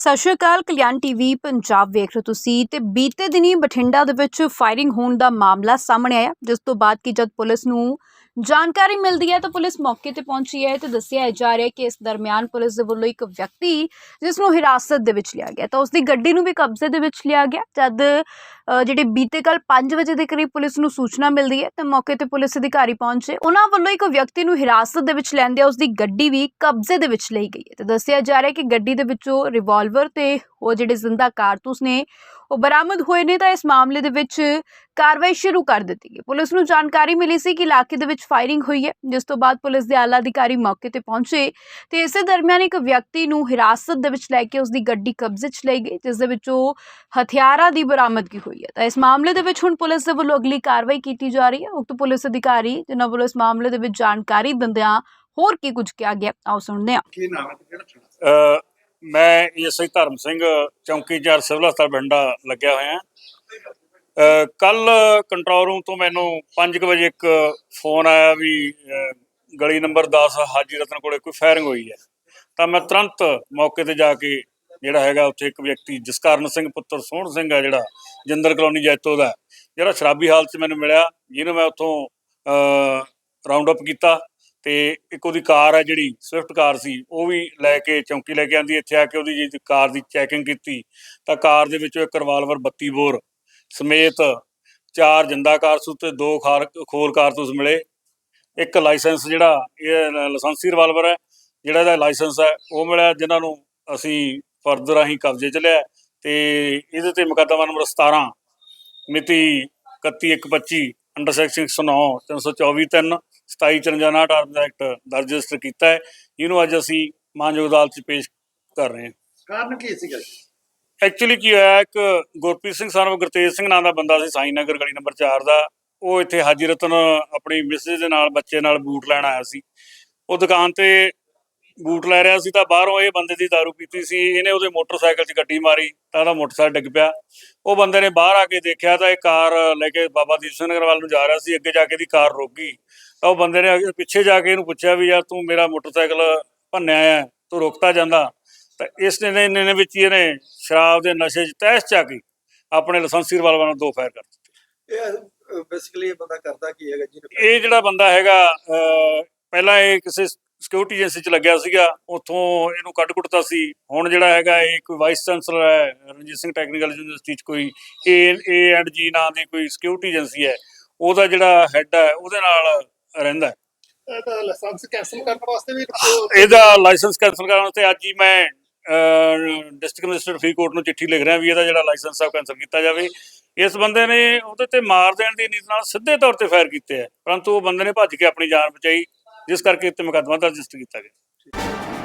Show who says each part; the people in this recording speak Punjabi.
Speaker 1: ਸਤਿ ਸ਼੍ਰੀ ਅਕਾਲ, ਕਲਿਆਣ ਟੀਵੀ, ਪੰਜਾਬ ਵੇਖ ਰਹੇ ਹੋ ਤੁਸੀਂ ਤੇ ਬੀਤੇ ਦਿਨੀ ਬਠਿੰਡਾ ਦੇ ਵਿੱਚ ਫਾਇਰਿੰਗ ਹੋਣ ਦਾ ਮਾਮਲਾ ਸਾਹਮਣੇ ਆਇਆ, ਜਿਸ ਤੋਂ ਬਾਅਦ ਕਿ ਜਦ ਪੁਲਿਸ ਨੂੰ ਜਾਣਕਾਰੀ ਮਿਲਦੀ ਹੈ ਤਾਂ ਪੁਲਿਸ ਮੌਕੇ ਤੇ ਪਹੁੰਚੀ ਹੈ ਤੇ ਦੱਸਿਆ ਜਾ ਰਿਹਾ ਹੈ ਕਿ ਇਸ ਦਰਮਿਆਨ ਪੁਲਿਸ ਦੇ ਵੱਲੋਂ ਇੱਕ ਵਿਅਕਤੀ ਜਿਸ ਨੂੰ ਹਿਰਾਸਤ ਦੇ ਵਿੱਚ ਲਿਆ ਗਿਆ ਤਾਂ ਉਸ ਦੀ ਗੱਡੀ ਨੂੰ ਵੀ ਕਬਜ਼ੇ ਦੇ ਵਿੱਚ ਲਿਆ ਗਿਆ। ਜਦ ਅ, ਜਿਹੜੇ ਬੀਤੇ ਕੱਲ 5 ਵਜੇ ਦੇ ਕਰੀਬ ਪੁਲਿਸ ਨੂੰ ਸੂਚਨਾ ਮਿਲਦੀ ਹੈ ਤਾਂ ਮੌਕੇ ਤੇ ਪੁਲਿਸ ਅਧਿਕਾਰੀ ਪਹੁੰਚੇ। ਉਹਨਾਂ ਵੱਲੋਂ ਇੱਕ ਵਿਅਕਤੀ ਨੂੰ ਹਿਰਾਸਤ ਦੇ ਵਿੱਚ ਲੈਂਦਿਆਂ ਉਸ ਦੀ ਗੱਡੀ ਵੀ ਕਬਜ਼ੇ ਦੇ ਵਿੱਚ ਲਈ ਗਈ ਹੈ। ਤੇ ਦੱਸਿਆ ਜਾ ਰਿਹਾ ਹੈ ਕਿ ਗੱਡੀ ਦੇ ਵਿੱਚੋਂ ਰਿਵਾਲਵਰ ਤੇ ਉਹ ਜਿਹੜੇ ਜ਼ਿੰਦਾ ਕਾਰਤੂਸ ਨੇ ਉਹ ਬਰਾਮਦ ਹੋਏ ਨੇ ਤਾਂ ਇਸ ਮਾਮਲੇ ਦੇ ਵਿੱਚ ਕਾਰਵਾਈ ਸ਼ੁਰੂ ਕਰ ਦਿੱਤੀ ਗਈ। ਪੁਲਿਸ ਨੂੰ ਜਾਣਕਾਰੀ ਮਿਲੀ ਸੀ ਕਿ ਇਲਾਕੇ ਦੇ ਵਿੱਚ ਫਾਇਰਿੰਗ ਹੋਈ ਹੈ ਜਿਸ ਤੋਂ ਬਾਅਦ ਪੁਲਿਸ ਦੇ ਆਲਾ ਅਧਿਕਾਰੀ ਮੌਕੇ ਤੇ ਪਹੁੰਚੇ ਤੇ ਇਸੇ ਦਰਮਿਆਨ ਇੱਕ ਵਿਅਕਤੀ ਨੂੰ ਹਿਰਾਸਤ ਦੇ ਵਿੱਚ ਲੈ ਕੇ ਉਸ ਦੀ ਗੱਡੀ ਕਬਜ਼ੇ 'ਚ ਲਈ ਗਈ ਜਿਸ ਦੇ ਵਿੱਚੋਂ ਹਥਿਆਰਾਂ ਦੀ ਬਰਾਮਦਗੀ ਹੋਈ ਹੈ। ਤਾਂ ਇਸ ਮਾਮਲੇ ਦੇ ਵਿੱਚ ਹੁਣ ਪੁਲਿਸ ਦੇ ਵੱਲੋਂ ਅਗਲੀ ਕਾਰਵਾਈ ਕੀਤੀ ਜਾ ਰਹੀ ਹੈ। ਉਕਤ ਪੁਲਿਸ ਅਧਿਕਾਰੀ ਜਿਨ੍ਹਾਂ ਵੱਲੋਂ ਇਸ ਮਾਮਲੇ ਦੇ ਵਿੱਚ ਜਾਣਕਾਰੀ ਦਿੰਦਿਆਂ ਹੋਰ ਕੀ ਕੁਝ ਕਿਹਾ ਗਿਆ ਆਓ ਸੁਣਦੇ ਹਾਂ।
Speaker 2: ਕੀ ਨਾਮ ਹੈ
Speaker 3: ਮੈਂ ਐਸਆਈ ਧਰਮ ਸਿੰਘ, ਚੌਂਕੀਦਾਰ ਸਿਵਲ ਹਸਪਤਾਲ ਬਠਿੰਡਾ ਲੱਗਿਆ ਹੋਇਆ ਹਾਂ। ਕੱਲ ਕੰਟਰੋਲ ਰੂਮ ਤੋਂ ਮੈਨੂੰ 5 ਵਜੇ ਇੱਕ ਫੋਨ ਆਇਆ ਵੀ ਗਲੀ ਨੰਬਰ 10 ਹਾਜੀ ਰਤਨ ਕੋਲੇ ਕੋਈ ਫਾਇਰਿੰਗ ਹੋਈ ਹੈ। ਤਾਂ ਮੈਂ ਤੁਰੰਤ ਮੌਕੇ ਤੇ ਜਾ ਕੇ ਜਿਹੜਾ ਹੈਗਾ ਉੱਥੇ ਇੱਕ ਵਿਅਕਤੀ ਜਸਕਰਨ ਸਿੰਘ, ਪੁੱਤਰ ਸੋਹਣ ਸਿੰਘ ਹੈ ਜਿਹੜਾ ਜਿੰਦਰ ਕਲੋਨੀ ਜੈਤੋ ਦਾ, ਜਿਹੜਾ ਸ਼ਰਾਬੀ ਹਾਲਤ 'ਚ ਮੈਨੂੰ ਮਿਲਿਆ, ਜਿਹਨੂੰ ਮੈਂ ਉੱਥੋਂ ਰਾਉਂਡ ਅਪ ਕੀਤਾ। ਤੇ ਇੱਕ ਉਹਦੀ ਕਾਰ ਹੈ ਜਿਹੜੀ ਸਵਿਫਟ ਕਾਰ ਸੀ, ਉਹ ਵੀ ਲੈ ਕੇ ਚੌਂਕੀ ਲੈ ਕੇ ਆਂਦੀ, ਇੱਥੇ ਆ ਕੇ ਉਹਦੀ ਜਿਹੜੀ ਕਾਰ ਦੀ ਚੈਕਿੰਗ ਕੀਤੀ, ਤਾਂ ਕਾਰ ਦੇ ਵਿੱਚੋਂ ਇੱਕ ਰਿਵਾਲਵਰ 32 ਬੋਰ ਸਮੇਤ ਚਾਰ ਜਿੰਦਾ ਕਾਰਤੂਸ ਤੇ ਦੋ ਖਾਰ, ਖੋਲ ਕਾਰਤੂਸ ਮਿਲੇ। ਇੱਕ ਲਾਇਸੈਂਸ ਜਿਹੜਾ, ਇਹ ਲਾਇਸੈਂਸੀ ਰਿਵਾਲਵਰ ਹੈ, ਜਿਹੜਾ ਇਹਦਾ ਲਾਇਸੈਂਸ ਹੈ, ਉਹ ਮਿਲਿਆ, ਜਿਨ੍ਹਾਂ ਨੂੰ ਅਸੀਂ ਫਰਦਰ ਰਾਹੀਂ ਕਬਜ਼ੇ 'ਚ ਲਿਆ, ਤੇ ਇਹਦੇ ਤੇ ਮੁਕੱਦਮਾ ਨੰਬਰ 17 ਮਿਤੀ 31/1/25 ਅੰਡਰ ਸੈਕਸ਼ਨ 109 324 3 2754 ਆਰਮਸ ਐਕਟ ਦਰਜ ਰਜਿਸਟਰ ਕੀਤਾ ਹੈ। ਇਹਨੂੰ ਅੱਜ ਅਸੀਂ ਮਾਨਯੋਗ ਅਦਾਲਤ 'ਚ ਪੇਸ਼ ਕਰ ਰਹੇ ਹਾਂ।
Speaker 2: ਕਾਰਨ ਕੀ ਸੀਗਾ?
Speaker 3: ਐਕਚੁਅਲੀ ਕੀ ਹੋਇਆ ਇੱਕ ਗੁਰਪ੍ਰੀਤ ਸਿੰਘ ਸਾਨੂੰ ਗੁਰਤੇਜ ਸਿੰਘ ਨਾਂ ਦਾ ਬੰਦਾ ਸੀ ਸਾਈ ਨਗਰ ਗਲੀ ਨੰਬਰ 4 ਦਾ। ਉਹ ਇੱਥੇ ਹਾਜੀ ਰਤਨ ਆਪਣੀ ਮਿਸਿਸ ਦੇ ਨਾਲ ਬੱਚੇ ਨਾਲ ਬੂਟ ਲੈਣ ਆਇਆ ਸੀ। ਉਹ ਦੁਕਾਨ ਤੇ ਬੂਟ ਲੈ ਰਿਹਾ ਸੀ ਤਾਂ ਬਾਹਰੋਂ ਇਹ ਬੰਦੇ ਦੀ दारू ਪੀਤੀ ਸੀ ਇਹਨੇ ਉਹਦੇ ਮੋਟਰਸਾਈਕਲ 'ਚ ਗੱਡੀ ਮਾਰੀ ਤਾਂ ਉਹਦਾ ਮੋਟਰਸਾਈਕਲ ਡਿੱਗ ਪਿਆ। ਉਹ ਬੰਦੇ ਨੇ ਬਾਹਰ ਆ ਕੇ ਦੇਖਿਆ ਤਾਂ ਇਹ ਕਾਰ ਲੈ ਕੇ ਬਾਬਾ ਦੀਪ ਸਿੰਘ ਨਗਰ ਵੱਲ ਨੂੰ ਜਾ ਰਿਹਾ ਸੀ ਅੱਗੇ ਜਾ ਕੇ ਦੀ ਕਾਰ ਰੁਕ ਗਈ। ਤਾਂ ਉਹ ਬੰਦੇ ਨੇ ਪਿੱਛੇ ਜਾ ਕੇ ਇਹਨੂੰ ਪੁੱਛਿਆ ਵੀ ਯਾਰ ਤੂੰ ਮੇਰਾ ਮੋਟਰਸਾਈਕਲ ਭੰਨਿਆ ਹੈ ਤੂੰ ਰੁਕਤਾ ਜਾਂਦਾ। ਤਾਂ ਇਸ ਨੇ ਨੇ ਨੇ ਵਿੱਚ ਇਹਨੇ ਸ਼ਰਾਬ ਦੇ ਨਸ਼ੇ 'ਚ ਤਹਿਸ ਚਾ ਕੇ ਆਪਣੇ ਲਾਇਸੈਂਸੀ ਰਿਵਾਲਵਰ ਨਾਲ ਦੋ ਫਾਇਰ ਕਰ ਦਿੱਤੇ।
Speaker 2: ਇਹ ਬੇਸਿਕਲੀ ਇਹ ਬੰਦਾ ਕਰਦਾ ਕੀ ਹੈਗਾ ਜੀ
Speaker 3: ਇਹ ਜਿਹੜਾ ਬੰਦਾ ਹੈਗਾ ਪਹਿਲਾਂ ਇਹ ਕਿਸੇ ਸਿਕਿਉਰਿਟੀ ਏਜੰਸੀ 'ਚ ਲੱਗਿਆ ਸੀਗਾ ਉੱਥੋਂ ਇਹਨੂੰ ਕੱਢ ਕੁੱਟਤਾ ਸੀ। ਹੁਣ ਜਿਹੜਾ ਹੈਗਾ ਇਹ ਕੋਈ ਵਾਈਸ ਚਾਂਸਲਰ ਹੈ ਰਣਜੀਤ ਸਿੰਘ ਟੈਕਨੀਕਲ ਯੂਨੀਵਰਸਿਟੀ 'ਚ ਕੋਈ ਏ ਏ ਐਂਡ ਜੀ ਨਾਂ ਦੀ ਕੋਈ ਸਿਕਿਉਰਿਟੀ ਏਜੰਸੀ ਹੈ ਉਹਦਾ ਜਿਹੜਾ ਹੈੱਡ ਹੈ ਉਹਦੇ ਨਾਲ ਰਹਿੰਦਾ।
Speaker 4: ਇਹਦਾ ਲਾਇਸੈਂਸ ਕੈਂਸਲ ਕਰਨ ਵਾਸਤੇ ਵੀ
Speaker 3: ਇਹਦਾ ਲਾਇਸੈਂਸ ਕੈਂਸਲ ਕਰਨ ਵਾਸਤੇ ਅੱਜ ਹੀ ਮੈਂ ਡਿਸਟ੍ਰਿਕਟ ਮੈਜਿਸਟਰੇਟ ਫਰੀਦਕੋਟ ਨੂੰ ਚਿੱਠੀ ਲਿਖ ਰਿਹਾ ਵੀ ਇਹਦਾ ਜਿਹੜਾ ਲਾਇਸੈਂਸ ਆ ਕੈਂਸਲ ਕੀਤਾ ਜਾਵੇ। ਇਸ ਬੰਦੇ ਨੇ ਉਹਦੇ ਤੇ ਮਾਰ ਦੇਣ ਦੀ ਨੀਤ ਨਾਲ ਸਿੱਧੇ ਤੌਰ ਤੇ ਫਾਇਰ ਕੀਤੇ ਹੈ ਪਰੰਤੂ ਉਹ ਬੰਦੇ ਨੇ ਭੱਜ ਕੇ ਆਪਣੀ ਜਾਨ ਬਚਾਈ। ਜਿਸ ਕਰਕੇ ਇੱਥੇ ਮੁਕੱਦਮਾ ਦਰਜ ਕੀਤਾ ਗਿਆ।